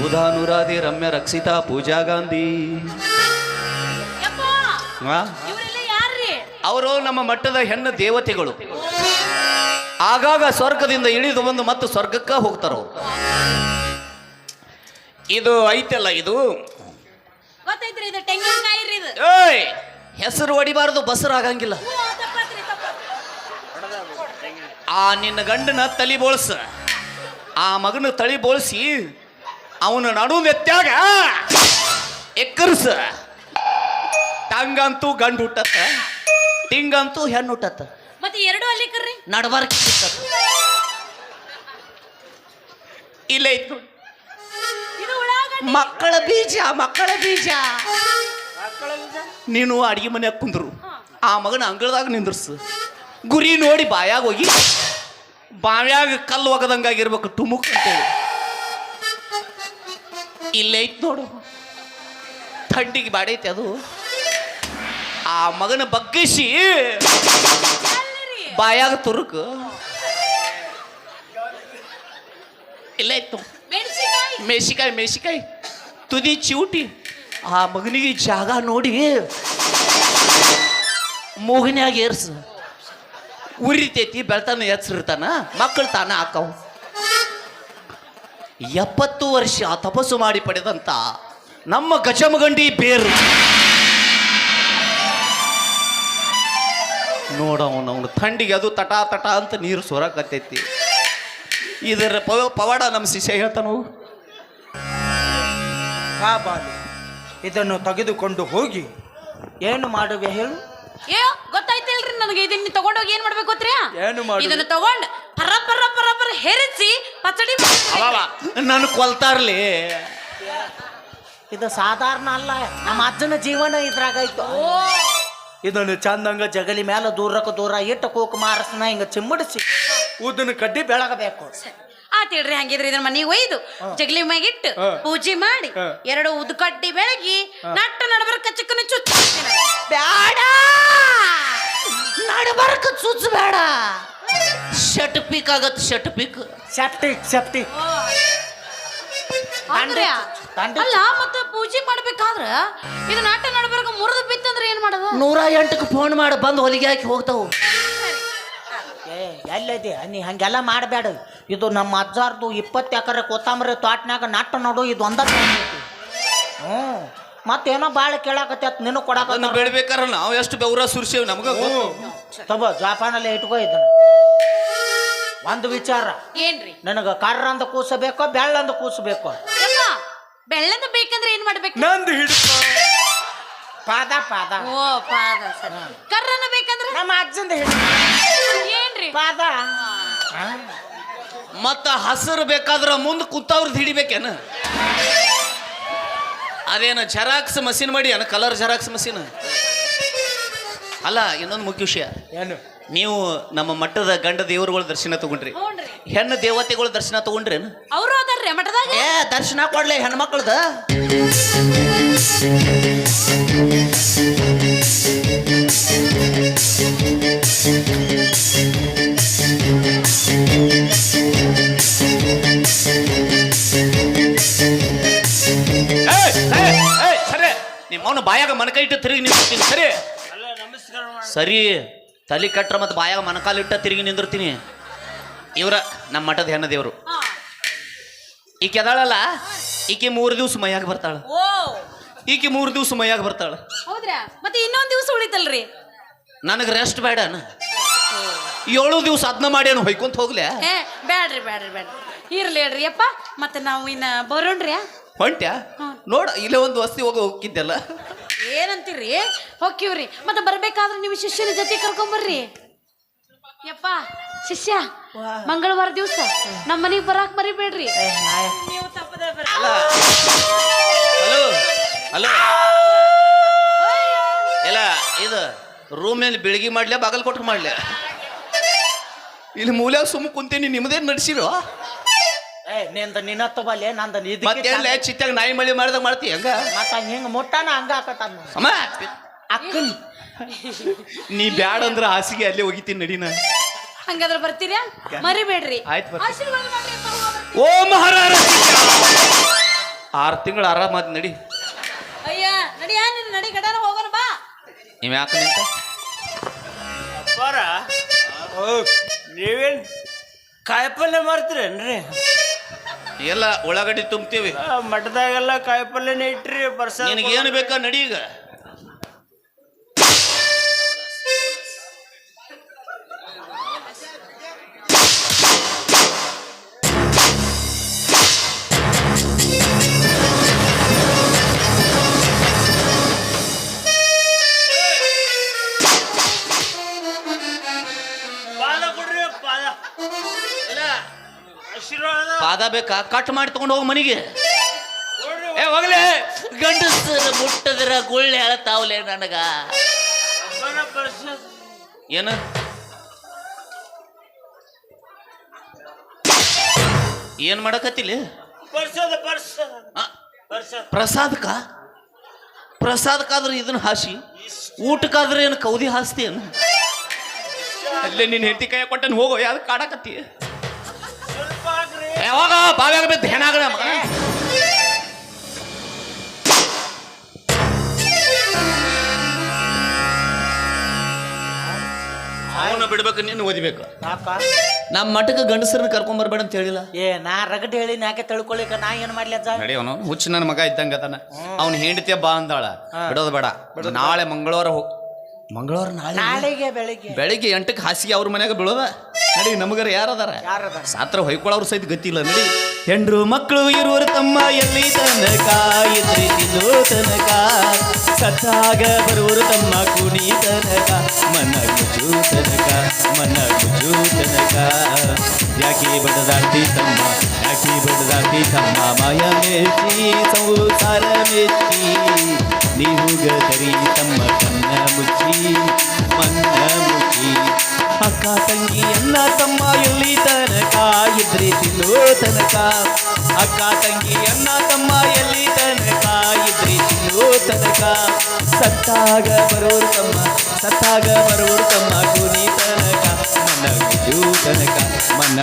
ಸುಧಾನುರಾಧಿ ರಮ್ಯ ರಕ್ಷಿತಾ ಪೂಜಾ ಗಾಂಧಿ. ಅವರು ನಮ್ಮ ಮಟ್ಟದ ಹೆಣ್ಣು ದೇವತೆಗಳು. ಆಗಾಗ ಸ್ವರ್ಗದಿಂದ ಇಳಿದು ಬಂದು ಮತ್ತೆ ಸ್ವರ್ಗಕ್ಕೆ ಹೋಗ್ತಾರ? ಇದು ಐತಲ್ಲ ಇದು? ಏಯ್ ಹೆಸರು ಹೊಡಿಬಾರದು ಬಸರು ಆಗಂಗಿಲ್ಲ. ಆ ನಿನ್ನ ಗಂಡನ ತಲಿ ಬೋಳ್ಸ. ಆ ಮಗನ ತಳಿ ಬೋಳ್ಸಿ ಅವನ ನಡು ನೆತ್ತಾಗ ಎಕ್ಕರ್ಸ. ಟಂಗಂತೂ ಗಂಡು ಹುಟ್ಟತ್ತ ಟಿಂಗಂತೂ ಹೆಣ್ಣು ಹುಟ್ಟತ್ತ ಮತ್ತೆ ಎರಡು ಅಲ್ಲಿ ಕರ್ರಿ ನಡಬಾರ್ಕ ಇಲ್ಲೇ ಇತ್ತು ಮಕ್ಕಳ ಬೀಜ ಮಕ್ಕಳ ಬೀಜ. ನೀನು ಅಡಿಗೆ ಮನೆಯಾಗ ಕುಂದ್ರು. ಆ ಮಗನ ಅಂಗಳದಾಗ ನಿಂದ್ರಸು. ಗುರಿ ನೋಡಿ ಬಾಯಾಗ ಹೋಗಿ ಬಾವ್ಯಾಗ ಕಲ್ಲು ಒಗದಂಗಾಗಿರ್ಬೇಕು ಟುಮುಕ್ ಅಂತೇಳಿ. ಇಲ್ಲೇ ಐತ್ ನೋಡು. ಥಂಡಿಗೆ ಬಾಡೈತೆ ಅದು. ಆ ಮಗನ ಬಗ್ಗಿಸಿ ಬಾಯಾಗ ತುರುಕು. ಇಲ್ಲ ಇತ್ತು ಮೇಸಿಕಾಯಿ ಮೆಣಸಿಕಾಯಿ ತುದಿ ಚಿವುಟಿ. ಆ ಮಗನಿಗೆ ಜಾಗ ನೋಡಿ ಮೂಗಿನ್ಯಾಗ ಏರ್ಸ. ಉರಿತೈತಿ ಬೆಳ್ತಾನ ಎಚ್ಚರಿರ್ತಾನ ಮಕ್ಕಳು ತಾನ ಹಾಕವು. ಎಪ್ಪತ್ತು ವರ್ಷ ತಪಸ್ಸು ಮಾಡಿ ಪಡೆದಂತ ನಮ್ಮ ಗಜಮಗಂಡಿ ಬೇರು. ನೋಡವನವನು ಥಂಡಿಗೆ ಅದು ತಟ ತಟ ಅಂತ ನೀರು ಸೊರಕತ್ತೈತಿ. ಇದರ ಪವ ಪವಾಡ ನಮ್ಮ ಶಿಷ್ಯ ಹೇಳ್ತಾನು? ಆ ಬಾಲಿ ಇದನ್ನು ತೆಗೆದುಕೊಂಡು ಹೋಗಿ. ಏನು ಮಾಡುವೆ ಹೇಳು? ಏ ಗೊತ್ತಾಯ್ತಿಲ್ರಿ ನನಗೆ ಇದನ್ನ ತಗೊಂಡೋಗಿ ಏನ್ ಮಾಡ್ಬೇಕು ಗೊತ್ತ್ರಿ ಏನು ಮಾಡು ಇದನ್ನ ತಗೊಂಡ್ ಪರ ಪರ ಪರ ಪರ ಹೆರಿಸಿ ಪಚಡಿ ಮಾಡ್ತೀನಿ. ನನ್ನ ಕೊಲ್ತಾರ್ಲಿ. ಇದು ಸಾಧಾರಣ ಅಲ್ಲ ನಮ್ಮ ಅಜ್ಜನ ಜೀವನ ಇದ್ರಾಗಾಯ್ತು ಇದನ್ನು ಚಂದಂಗ ಜಗಲಿ ಮೇಲೆ ದೂರಕ್ಕೆ ದೂರ ಇಟ್ಟು ಕೂಕ್ ಮಾರಸ್ನ ಹಿಂಗ ಚಿಮ್ಮಡಿಸಿ. ಉದ್ದನ ಕಡ್ಡಿ ಬೆಳಗಬೇಕು. ಆತ್ ಇಡ್ರಿ ಹಂಗಿದ್ರೆ ಇದನ್ನ ಮನೆಗೆ ಒಯ್ದು ಜಗಲಿ ಮ್ಯಾಗಿಟ್ಟು ಇಟ್ಟು ಪೂಜೆ ಮಾಡಿ. ಎರಡು ಉದ್ಕಡ್ಡಿ ಬೆಳಗಿ ನಟ್ಟ ನಡಬರ್ಕ ಚಿಕ್ಕನ ಚುಚ್ಚ ಬೇಡ ನಡಬರ್ಕ ಚುಚ್ಚ ಬೇಡ ಶಟ್ ಪೀಕ್ ಆಗತ್ತೆ ಶಟ್ ಪೀಕ್ ಸೆಪ್ಟಿಕ್ ಸೆಪ್ಟಿಕ್ ತಂಡೆ ಅಲ್ಲ ಮತ್ತ ಪೂಜೆ ಮಾಡ್ಬೇಕಾದ್ರ? ಇದು ನಾಟ ನಡ್ಬರ್ಗ ಮುರಿದು ಬಿತ್ತಂದ್ರೆ ಏನ್ ಮಾಡೋದು? ನೂರ ಎಂಟಕ್ಕೆ ಫೋನ್ ಮಾಡಿ ಬಂದು ಹೊಲಿಗೆ ಹಾಕಿ ಹೋಗ್ತಾವು. ಏ ಎಲ್ಲದೆ? ನೀ ಹಂಗೆಲ್ಲ ಮಾಡಬೇಡ. ಇದು ನಮ್ಮ ಅಜ್ಜಾರ್ದು ಇಪ್ಪತ್ತು ಎಕರೆ ಕೊತ್ತಂಬರಿ ತೋಟನಾಗ ನಾಟ ನೋಡು ಇದು ಒಂದ ಹ್ಞೂ ಮತ್ತೇನೋ ಭಾಳ ಕೇಳಾಕತ್ತೈತ್ ನಿನಗೆ ಕೊಡಾಕ ಅದನ್ನ ಬೆಳಿಬೇಕಾರ ನಾವು ಎಷ್ಟು ಬೆವರ ಸುರ್ಸೇವ್ ನಮ್ಗೆ ಗೊತ್ತು. ತಗೋ ಜಾಪಾನಲ್ಲಿ ಇಟ್ಕೋ ಇದನ್ನ. ಒಂದು ವಿಚಾರ. ಏನ್ರಿ? ನನಗೆ ಕೂಸ ಕೂಸಬೇಕೋ ಬೆಳ್ಳಂದ ಕೂಸಬೇಕೋ? ಯಪ್ಪ, ಬೆಳ್ಳಂದು ಬೇಕಂದ್ರೆ ಏನ್ ಮಾಡ್ಬೇಕು? ನಂದು ಹಿಡ್ಕೋ ಪಾದ ಪಾದ. ಓ ಪಾದ ಸರಿ. ಕರ್ರನ ಬೇಕಂದ್ರೆ? ನಮ್ಮ ಅಜ್ಜಂದ ಹಿಡ್ಕೋ ಏನ್ರಿ? ಪಾದ. ಮತ್ತ ಹಸಿರು ಬೇಕಾದ್ರ ಮುಂದೆ ಕುತ್ತವ್ರದ್ದು ಹಿಡಿಬೇಕೇನ? ಅದೇನ ಜೆರಾಕ್ಸ್ ಮಷಿನ್ ಮಾಡಿ ಅನ ಕಲರ್ ಜೆರಾಕ್ಸ್ ಮಷಿನ್? ಅಲ್ಲ ಇನ್ನೊಂದು ಮುಖ್ಯ ವಿಷಯ. ಏನು? ನೀವು ನಮ್ಮ ಮಠದ ಗಂಡ ದೇವರುಗಳ ದರ್ಶನ ತಗೊಂಡ್ರಿ. ಹೆಣ್ಣು ದೇವತೆಗಳ ದರ್ಶನ ತಗೊಂಡ್ರಿ ಅವರು ಅದಾರ್ರಿ ಮಠದಾಗ. ಏ ದರ್ಶನ ಕೊಡ್ಲಿ ಹೆಣ್ಮಕ್ಳದ. ಸರಿ ನಿಮ್ಮವನು ಬಾಯಾಗ ಮನಕೈಟ್ಟು ತಿರುಗಿ ನಿಂತಿರ್ತೀನಿ ಸರಿ. ಸರಿ. ತಲೆ ಕಟ್ರ ಮತ್ತೆ ಬಾಯಾಗ ಮನಕಾಲಿಟ್ಟ ತಿರುಗಿ ನಿಂದಿರ್ತೀನಿ. ಇವ್ರ ನಮ್ಮ ಮಠದ ಹೆಣ್ಣ ದೇವರು. ಈಕೆ ಅದಾಳಲ್ಲ? ಈಕೆ ಮೂರು ದಿವ್ಸ ಮೈಯಾಗ ಬರ್ತಾಳ. ಈಕೆ ಮೂರು ದಿವ್ಸ ಮೈಯಾಗ ಬರ್ತಾಳ. ಹೌದ್ರಾ? ಮತ್ತೆ ಇನ್ನೊಂದು ದಿವಸ ಉಳಿತಲ್ರಿ? ನನಗೆ ರೆಸ್ಟ್ ಬೇಡ ಏಳು ದಿವ್ಸ ಅದನ್ನ ಮಾಡ್ಯಾನು ಹೊಯ್ಕೊಂತ ಹೋಗ್ಲೆ? ಬೇಡ್ರಿ ಬ್ಯಾಡ್ರಿ ಬ್ಯಾಡ್ರಿ ಬ್ಯಾಡ್ರಿ. ಇರ್ಲಿ ಹೇಳ್ರಿ ಅಪ್ಪ ಮತ್ತೆ ನಾವು ಇನ್ನ ಬರೋಣ್ರಿ ಹೊಂಟ್ಯಾ? ನೋಡ ಇಲ್ಲೇ ಒಂದು ವಸ್ತಿ ಹೋಗಿ ಹೋಗಿದ್ದೆಲ್ಲ ಏನಂತೀರಿ? ಹೋಗ್ತೀವ್ರಿ ಮತ್ತೆ ಬರ್ಬೇಕಾದ್ರೆ ನೀವು ಶಿಷ್ಯನ ಜೊತೆ ಕರ್ಕೊಂಬರ್ರಿ. ಯಪ್ಪ ಶಿಷ್ಯ ಮಂಗಳವಾರ ದಿವಸ. ನಮ್ಮ ಮನೆಗೆ ಬರಾಕ್ ಮರಿಬೇಡ್ರಿ. ಅಲ್ಲ. ಹಲೋ. ಹಲೋ ಇಲ್ಲ ಇದು ರೂಮ್ನಲ್ಲಿ ಬೆಳಗ್ಗೆ ಮಾಡ್ಲೆ ಬಾಗಲ್ ಕೊಟ್ಟು ಮಾಡ್ಲೆ. ಇಲ್ಲಿ ಮೂಲ್ಯಾಗ ಸುಮ್ಮ ಕುಂತೀನಿ ನಿಮ್ಮದೇನು ನಡೆಸಿರೋ? ಏ ನಿಂದ ನಿನ್ನ ತಗೊಲೆ ನಂದ ಮತ್ತೇನ್ಲೆ ಚಿತ್ತಾಗ ನಾಯಿ ಮಳಿ ಮಾಡಿದಾಗ ಮಾಡ್ತಿ ಹಂಗ? ಮತ್ತ ಹಿಂಗ ಮುಟ್ಟಾನ ಹಂಗ ಹಾಕತಾನ ಅಮ್ಮ! ಅಕ್ಕನ್. ನೀ ಬ್ಯಾಡ ಅಂದ್ರ ಹಾಸಿಗೆ ಅಲ್ಲೇ ಹೋಗಿತೀನಿ ನಡಿನ ಹಂಗಾದ್ರೆ ಬರ್ತೀರಾ? ಮರಿಬೇಡ್ರಿ. ಆಯ್ತು ಬರ್ತೀನಿ. ಆಶೀರ್ವಾದ ಮಾಡ್ರಿ ಅಪ್ಪ. ಓ ಮಹಾರ ಆರು ತಿಂಗಳು ಆರಾಮಾದ್ ನಡಿ. ಅಯ್ಯ ನಡಿಯ ನಿನ್ ನಡಿ ಗಡನ ಹೋಗೋಣ ಬಾ. ನೀವ್ ಯಾಕೆ ನಿಂತ? ಅಪ್ಪಾರ ನೀವೇನ್ ಕಾಯಿಪಲ್ಯ ಮಾರ್ತೀರೇನ್ರಿ ಎಲ್ಲ ಉಳ್ಳಾಗಡ್ಡಿ ತುಂಬ್ತೀವಿ. ಆ, ಮಠದಾಗೆಲ್ಲ ಕಾಯಿಪಲ್ಯನೇ ಇಟ್ರಿ ಬರ್ಸ ನಿನಗೇನು ಬೇಕಾ ನಡಿ ಈಗ. ಪಾದ ಕೊಡ್ರಿ ಪಾದ. ಆಶೀರ್ವಾದ ಪಾದ ಬೇಕಾ? ಕಟ್ ಮಾಡಿ ತಗೊಂಡು ಹೋಗು ಮನೆಗೆ. ಏ ಹೋಗ್ಲೆ. ಗಂಡಸರ ಮುಟ್ಟದ್ರ ಗುಳ್ಳೆ ಹೇಳ್ತಾವ್ಲೆ ನನಗ. ಏನು? ಏನ್ ಮಾಡಕತ್ತಿಲಿ? ಪ್ರಸಾದಕ ಪ್ರಸಾದಕ್ಕಾದ್ರೆ ಇದನ್ನ ಹಾಸಿ? ಊಟಕ್ಕಾದ್ರೆ ಏನು ಕೌದಿ ಹಾಸ್ತಿ ಏನು? ಅಲ್ಲೇ ನಿನ್ನ ಹೆಂಡತಿ ಕೈ ಕೊಟ್ಟನ್ ಹೋಗೋ. ಯಾವ್ದು ಕಾಡಕತ್ತಿ ಯಾವಾಗ ಬಾವ್ಯಾಗ ಬಿದ್ದು ಅವನ್ನ ಬಿಡ್ಬೇಕು ನೀನು ಓದಿಬೇಕು. ಯಾಕ? ನಮ್ಮ ಮಠಕ್ಕೆ ಗಂಡಸರನ್ನ ಕರ್ಕೊಂಡ್ ಬರ್ಬೇಡ ಅಂತ ಹೇಳಿಲ್ಲ. ಏ ನಾ ರಗಡ್ ಹೇಳಿ ಯಾಕೆ ತಿಳ್ಕೊಳಿಕ? ನಾ ಏನ್ ಮಾಡ್ಲಿ ಅಜ್ಜ? ನಡಿ ಅವನು ಹುಚ್ಚ ನನ್ನ ಮಗ ಇದ್ದಂಗ ಅದಾನ. ಅವ್ನ ಹೆಂಡತಿಯ ಬಾ ಅಂದಾಳ. ಬಿಡೋದು ಬೇಡ. ನಾಳೆ ಮಂಗಳವಾರ ಹೋಗ್ ಮಂಗಳವಾರ ನಾಳೆ ನಾಳೆಗೆ ಬೆಳಿಗ್ಗೆ. ಬೆಳಿಗ್ಗೆ ಎಂಟಕ್ಕೆ ಹಾಸಿಗೆ ಅವ್ರ ಮನ್ಯಾಗ ಬೀಳೋದ? ನಡಿ ನಮಗರ ಯಾರದಾರ? ಯಾರದ ಸಾತ್ರ ಹೊಯ್ಕೊಳ್ಳೋರು ಸಹಿತ ಗತಿಲ್ಲ ನಡಿ. ಹೆಂಡ್ರು ಮಕ್ಕಳು ಇರುವರು ತಮ್ಮ ಎಲ್ಲಿ ತನಕ? ತಿನ್ನೋ ತನಕ. ಸತ್ತಾಗ ಬರುವರು ತಮ್ಮ ಕುಣಿ ತನಕ. ಮನ ಗುಜು ತನಕ ಮನ ಗುಜು ತನಕ. ಯಾಕೆ ಬಡದಾಡ್ತಿ ತಮ್ಮ ಯಾಕೆ ಬಡದಾಡ್ತಿ ತಮ್ಮ ಮಾಯ ಮೆಚ್ಚಿ ಸಂಸಾರ ಮೆಚ್ಚಿ. ನೀವು ಗದರಿ ತನಕ ತಂಗಿ ಎಲ್ಲ ತಮ್ಮ ಎಲ್ಲಿ ತನಕ? ಇದ್ರಿ ತಿನ್ನೋ ತನಕ. ಅಕ್ಕ ತಂಗಿ ಎಲ್ಲ ತಮ್ಮ ಎಲ್ಲಿ ತನಕ? ಇದ್ರಿ ತಿನ್ನೋ ತನಕ. ಸತ್ತಾಗ ಬರೋರು ತಮ್ಮ, ಸತ್ತಾಗ ಬರೋರು ತಮ್ಮ ಗುನಿ ತನಕ. ಮನ ತನಕ ಮನ